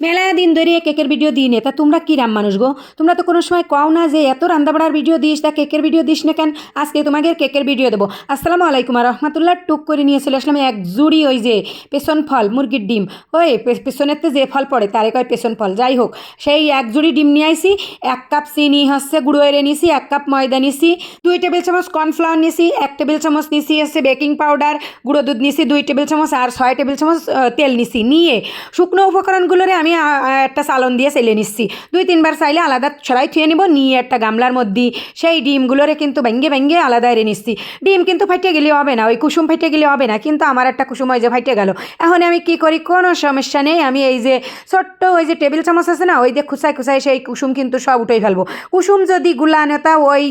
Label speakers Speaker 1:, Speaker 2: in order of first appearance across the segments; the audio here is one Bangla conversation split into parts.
Speaker 1: মেলা দিন ধরে কেকের ভিডিও দিই নে। তা তোমরা কি রাম মানুষ গো? তোমরা তো কোনো সময় কও না যে এত রান্দাবাড়ার ভিডিও দিস, তা কেকের ভিডিও দিস না কেন? আজকে তোমাকে কেকের ভিডিও দেবো। আসসালামু আলাইকুম আর রহমতুল্লাহ টুক করে নিয়ে চলে আসলাম এক জুড়ি ওই যে পেছন ফল, মুরগির ডিম। ওই পে- তো যে ফল পড়ে, তারে কয় পেছন ফল। যাই হোক, সেই এক জুড়ি ডিম নিয়ে আইসি এক কাপ চিনি হচ্ছে গুঁড়ো এরে নিছি, এক কাপ ময়দা নিছি, দুই টেবিল চামচ কর্নফ্লাওয়ার নিছি, এক টেবিল চামচ নিছি হচ্ছে বেকিং পাউডার, গুঁড়ো দুধ নিছি, দুই টেবিল চামচ আর ছয় টেবিল চামচ তেল নিছি। নিয়ে শুকনো উপকরণগুলোরে আমি একটা চালন দিয়ে সেলে নিচ্ছি। দুই, তিনবার চাইলে আলাদা ছড়াই থুয়ে নিব, নিয়ে একটা গামলার মধ্যে। সেই ডিমগুলোরে কিন্তু ভেঙ্গে ভেঙ্গে আলাদা এনে নিচ্ছি। ডিম কিন্তু ফাইটে গেলে হবে না, ওই কুসুম ফাইটে গেলে হবে না, কিন্তু আমার একটা কুসুম ওই যে ফাইটে গেল। এখন আমি কি করি? কোনো সমস্যা নেই, আমি এই যে ছোট্ট ওই যে টেবিল চামচ আছে না, ওই যে খুসাই খুসাই সেই কুসুম কিন্তু সব উঠেই ফেলব। কুসুম যদি গুলানোটা ওই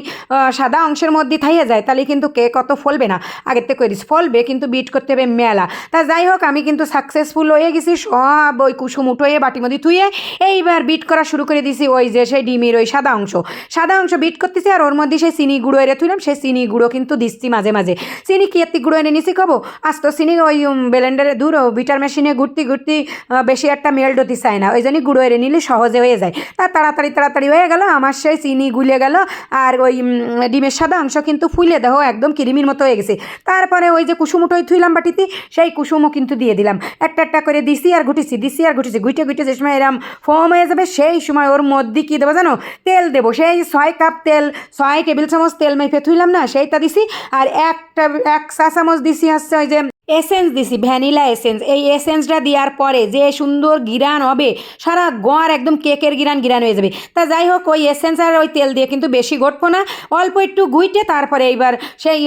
Speaker 1: সাদা অংশের মধ্যে থাইয়ে যায়, তাহলে কিন্তু কেক অত ফলবে না? আগের থেকে করিস ফলবে কিন্তু বিট করতে হবে মেলা। তা যাই হোক, আমি কিন্তু সাকসেসফুল হয়ে গেছি, সব ওই কুসুম উঠোয়ে বাটির মধ্যে থুয়ে এইবার বিট করা শুরু করে দিছি ওই যে সেই ডিমের ওই সাদা অংশ। সাদা অংশ বিট করতেছি আর ওর মধ্যে সেই চিনি গুঁড়ো এনে থুইলাম, সেই চিনি গুঁড়ো কিন্তু দিচ্ছি মাঝে মাঝে। চিনি কি এত্তি গুঁড়ো এনে নিছি কব? আস্ত চিনি ওই ব্লেন্ডারে দূর বিটার মেশিনে ঘুরতে ঘুরতে বেশি একটা মেল্ট হতে চায় না। ওই জন্যই গুঁড়ো এনে নিলে সহজে হয়ে যায়। তা তাড়াতাড়ি তাড়াতাড়ি হয়ে গেল, আমার সেই চিনি গুলে গেল আর ওই ডিমের সাদা অংশ কিন্তু ফুলে দেহ একদম কিরিমির মতো হয়ে গেছে। তারপরে ওই যে কুসুম উঠোই থুইলাম বাটিতে, সেই কুসুমও কিন্তু দিয়ে দিলাম। একটা একটা করে দিছি আর ঘুটিছি, দিছি আর ঘুটিছি গুইটে গুইটে যে সময় এরম ফোম হয়ে যাবে, সেই সময় ওর মধ্যে কী দেবো জানো? তেল দেবো। সেই ছয় কাপ তেল, ছয় টেবিল চামচ তেল মেফে থুইলাম না, সেইটা দিছি। আর একটা, এক চা চামচ দিছি হচ্ছে ওই যে এসেন্স দিছি, ভ্যানিলা এসেন্স। এই এসেন্সটা দেওয়ার পরে যে সুন্দর গিরান হবে, সারা গড় একদম কেকের গিরান গিরান হয়ে যাবে। তা যাই হোক, ওই এসেন্স আর ওই তেল দিয়ে কিন্তু বেশি ঘটবো না। অল্প একটু গুইটে তারপরে এইবার সেই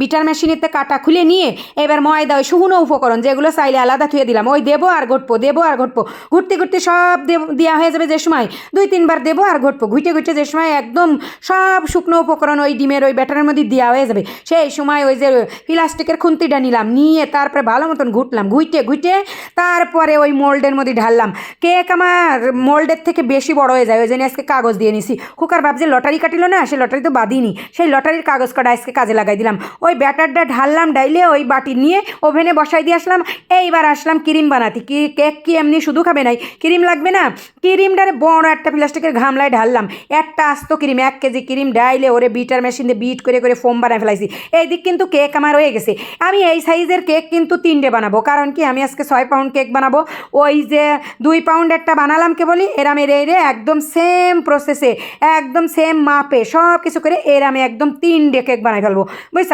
Speaker 1: বিটার মেশিনেতে কাটা খুলে নিয়ে এবার ময়দা, ওই শুকনো উপকরণ যেগুলো চাইলে আলাদা থুয়ে দিলাম, ওই দেবো আর ঘটবো, দেবো আর ঘটবো। ঘুরতে ঘুরতে সব দেওয়া হয়ে যাবে যে সময়, দুই তিনবার দেবো আর ঘটবো। ঘুইটে ঘুইটে যে সময় একদম সব শুকনো উপকরণ ওই ডিমের ওই ব্যাটারের মধ্যে দেওয়া হয়ে যাবে। সেই সময় ওই যে প্লাস্টিকের খুন্তিটা নিলাম নিয়ে তারপরে ভালো মতন ঘুটলাম, ঘুইটে ঘুইটে তারপরে ওই মোল্ডের মধ্যে ঢাললাম। কেক আমার মোল্ডের থেকে বেশি বড় হয়ে যায়, ওই জন্য আজকে কাগজ দিয়ে নিছি। খুকার ভাব যে লটারি কাটিল না সেই লটারি তো বাদিনি সেই লটারির কাগজ কটা আজকে কাজে লাগাই দিলাম। ওই ব্যাটারটা ঢাললাম ডাইলে ওই বাটি নিয়ে ওভেনে বসাই দিয়ে আসলাম। এইবার আসলাম ক্রিম বানাতে। কি, কেক কি এমনি শুধু খাবে নাই? ক্রিম লাগবে না? ক্রিমটারে বড় একটা প্লাস্টিকের ঘামলায় ঢাললাম। একটা আস্ত ক্রিম, এক কেজি ক্রিম ডাইলে ওরে বিটার মেশিন দিয়ে বিট করে করে ফোম বানায় ফেলাইছি। এই দিক কিন্তু কেক আমার হয়ে গেছে। আমি এই সাইজের কেক কিন্তু তিনটে বানাবো। কারণ কি? আমি আজকে ছয় পাউন্ড কেক বানাবো। ওই যে দুই পাউন্ড একটা বানালাম কে বলি? এরামে রে রে একদম সেম প্রসেসে একদম সেম মাপে সব কিছু করে এরামে একদম তিনটে কেক বানাই ফেলব। বুঝছ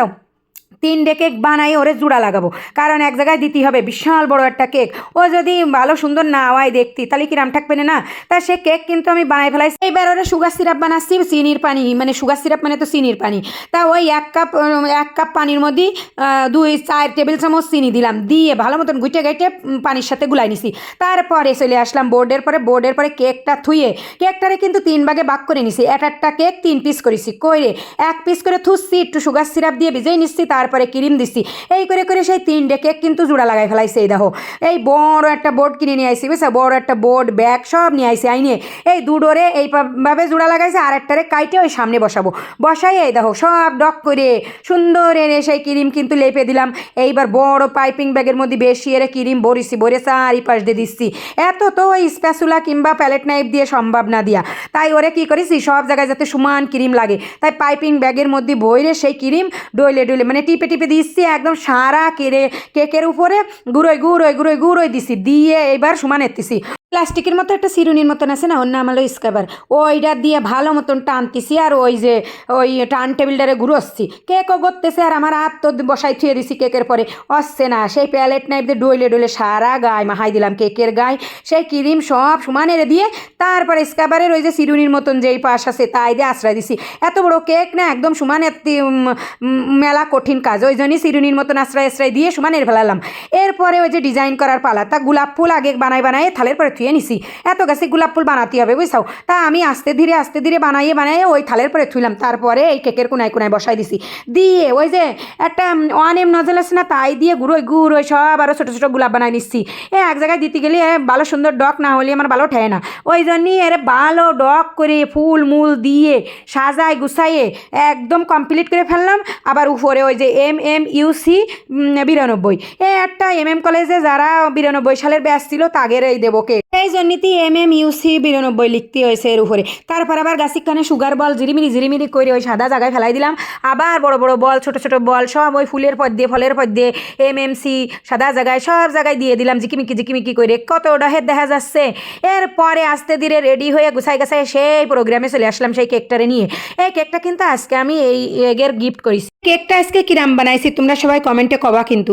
Speaker 1: তিনটে কেক বানাই, ওরে জোড়া লাগাবো। কারণ এক জায়গায় দিতে হবে বিশাল বড় একটা কেক। ও যদি ভালো সুন্দর না হয় দেখতি, তাহলে কিরাম থাকবে না? তা সে কেক কিন্তু আমি বানাই ফেলাইছি। এইবার ওরা সুগার সিরাপ বানাচ্ছি, চিনির পানি। মানে সুগার সিরাপ মানে তো চিনির পানি। তা ওই এক কাপ এক কাপ পানির মধ্যে দুই, চার টেবিল চামচ চিনি দিলাম। দিয়ে ভালো মতন গুইটে গাইটে পানির সাথে গুলাই নিছি। তারপরে চলে আসলাম বোর্ডের পরে। বোর্ডের পরে কেকটা থুয়ে, কেকটারে কিন্তু তিন ভাগে বাক করে নিছি। এক একটা কেক তিন পিস করেছি। কইরে, এক পিস করে থুসছি, একটু সুগার সিরাপ দিয়ে ভিজেই নিচ্ছি তারপরে ক্রিম দিচ্ছি এই করে করে সেই তিনটে কেক কিন্তু জোড়া লাগাই ফেলাইছে, এই দেখো। এই বড় একটা বোর্ড কিনে নিয়ে আইসি বুঝছ? বড় একটা বোর্ড ব্যাগ সব নিয়ে আইসি আইনে। এই দুডোরে এইভাবে জোড়া লাগাইছে, আর একটারে কাইটে ওই সামনে বসাবো। বসাই এই দেখো, সব ডক করে সুন্দর এনে সেই ক্রিম কিন্তু লেপে দিলাম। এইবার বড় পাইপিং ব্যাগের মধ্যে বেশি এরে ক্রিম ভরিছি, ভরে চারিপাশ দিয়ে দিচ্ছি। এত তো ওই স্প্যাচুলা কিংবা প্যালেট নাইফ দিয়ে সম্ভব না দিয়া। তাই ওরে কি করেছি, সব জায়গায় যাতে সমান ক্রিম লাগে। তাই পাইপিং ব্যাগের মধ্যে বইরে সেই ক্রিম ডইলে ডইলে মানে টিপে টিপে দিচ্ছি, একদম সারা কেড়ে কেকের উপরে গুঁড়োয় গুঁড়োয় গুঁড়োয় গুঁড়োয় দিছি দিয়ে এবার সমান এত্তিছি প্লাস্টিকের মতো একটা সিরুনির মতন আছে না ওর নাম হলো স্কাবার ওইটা দিয়ে ভালো মতন টানতেছি আর ওই যে ওই টান টেবিলটারে ঘুরোচ্ছি কেকও করতেছে আর আমার হাত তো বসাই থুয়ে দিছি কেকের পরে। আসছে না সেই প্যালেট নাইফ দিয়ে ডইলে ডইলে সারা গায়ে মাহাই দিলাম কেকের গায়ে। সেই ক্রিম সব সমান এনে দিয়ে তারপরে স্কাবারের ওই যে সিরুনির মতন যেই পাশ আছে তাই দিয়ে আশ্রয় দিছি। এত বড় কেক না একদম সমান উম, মেলা কঠিন কাজ। ওই জন্যই সিরুনির মতন আশ্রয় আশ্রয় দিয়ে সমান এর ফেলালাম। এরপরে ওই যে ডিজাইন করার পালা তা গোলাপ ফুল আগে বানাই বানাই থালের পরে থুয়ে নিছি। এত গাছে গোলাপ ফুল বানাতে হবে, বুঝছাও? তা আমি আস্তে ধীরে আস্তে ধীরে বানাইয়ে বানাইয়ে ওই থালের পরে থুইলাম। তারপরে এই কেকের কোনায় কোনায় বসাই দিছি। দিয়ে ওই যে একটা ওয়ান এম নজল আছে না, তাই দিয়ে গুঁড়োই গুঁড়োই সব আরও ছোটো ছোটো গোলাপ বানাই নিচ্ছি এ এক জায়গায় দিতে গেলে ভালো সুন্দর ডক না হলে আমার ভালো ঠেয় না। ওই জন্যই এর ভালো ডক করে ফুল, মূল দিয়ে সাজায় গুছাইয়ে একদম কমপ্লিট করে ফেললাম। আবার উপরে ওই যে এম এম ইউসি বিরানব্বই। এ একটা এম এম কলেজে যারা বিরানব্বই সালের ব্যাচ ছিল, তাগের এই দেবো কেক। এই জন্যতি এম এম ইউসি বিরানব্বই লিখতে হয়েছে এর উপরে। তারপর আবার গাছিখানে সুগার বল জিরিমিরি জিরিমিরি করে ওই সাদা জায়গায় ফেলাই দিলাম। আবার বড় বড় বল ছোট ছোট বল সব ওই ফুলের পর দিয়ে ফলের পর দিয়ে এম এম সি সাদা জায়গায় সব জায়গায় দিয়ে দিলাম জিকিমিকি জিকিমিকি করে কত ডহের দেখা যাচ্ছে। এরপরে আস্তে ধীরে রেডি হয়ে গুছাই গাছাই সেই প্রোগ্রামে চলে আসলাম সেই কেকটারে নিয়ে। এই কেকটা কিন্তু আজকে আমি এই এগের গিফট করেছি। কেকটা আজকে কিরাম বানাইছি তোমরা সবাই কমেন্টে কবা কিন্তু।